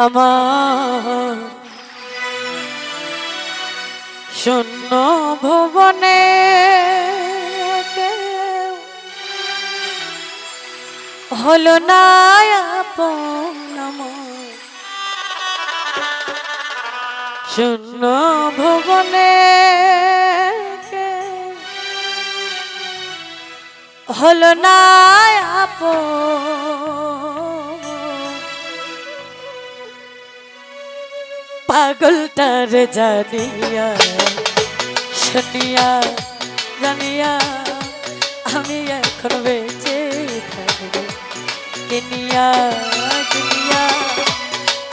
আমার শূন্য ভুবনে হলো না শূন্য ভুবনে হলো না আপন পাগলটার জানিয়া, শুনিয়া, জানিয়া, আমি এখন বেঁচে থাকব। কিনিয়া কিনিয়া,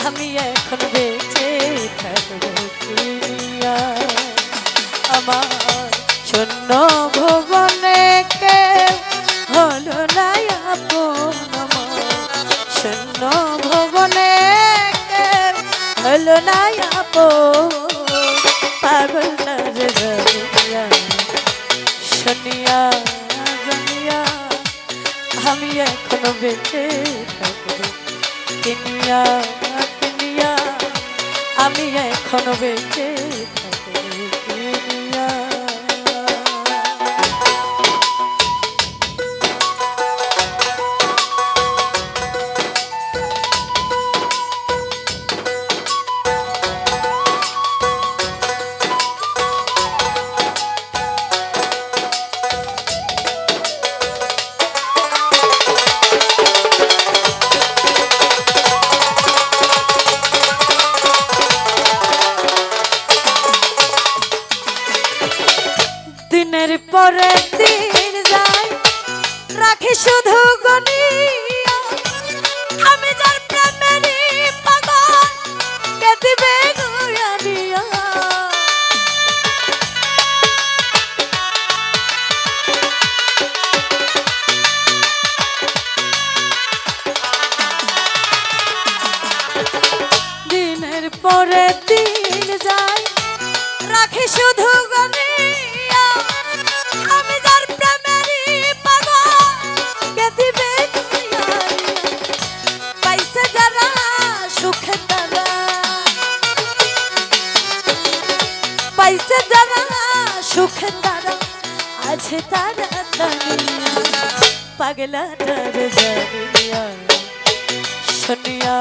আমি এখন বেঁচে থাকব। কিনিয়া, আমার শূন্য ভুবনে হলো না আপন পাগল শুনিয়া জানিয়া আমি এখন বেঁচে থাকব। কিনিয়া আমি এখন বেঁচে দিনের পরে দিন যায় রাখি শুধু আমি যার পাগল, কে দিবে দিনের পরে দিন যায় রাখি শুধু গনিয়া পাগলা তার জানিয়া শুনিয়া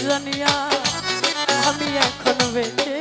জানিয়া আমি এখন বেঁচে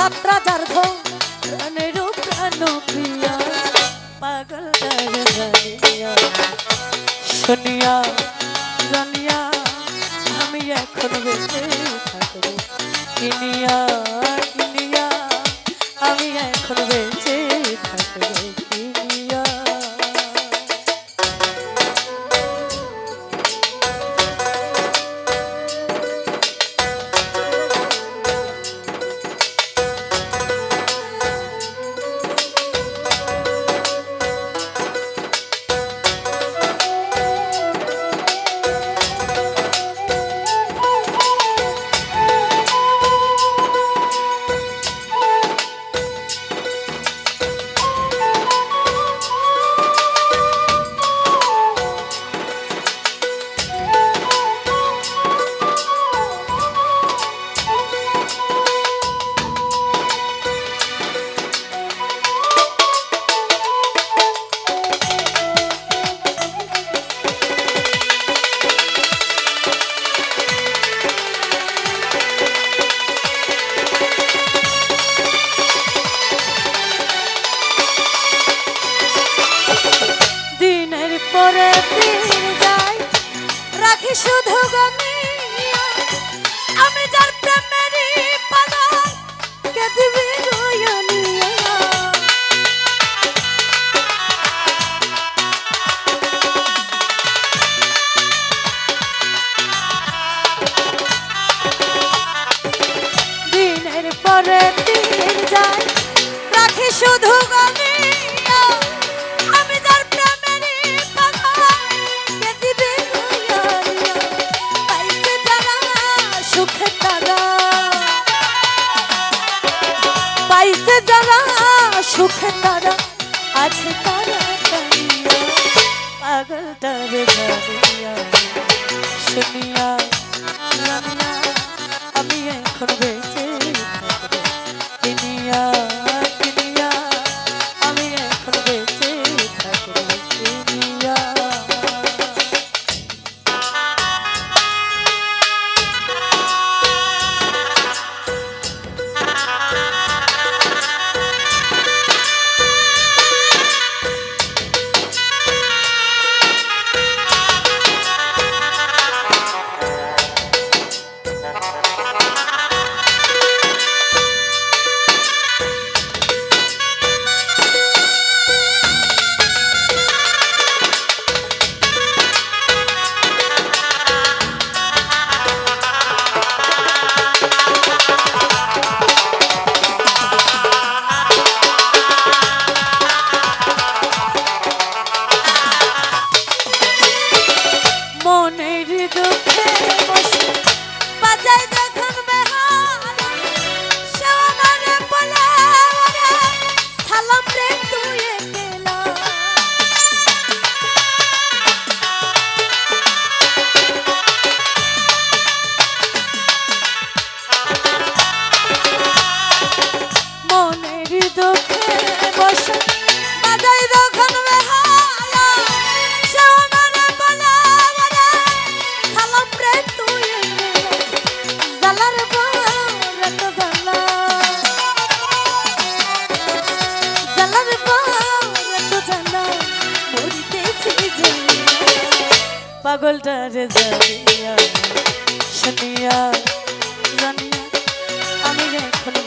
সাত রাজার ঘর প্রাণের প্রাণ প্রিয়া। পাগল শুনিয়া, জানিয়া, আমি এখন বেঁচে থাকব। কিনিয়া কিনিয়া, আমি এখন বেঁচে শুধু গানে সুখে তারা পাগলটারে জানিয়া শুনিয়া জানিয়া আমি এখন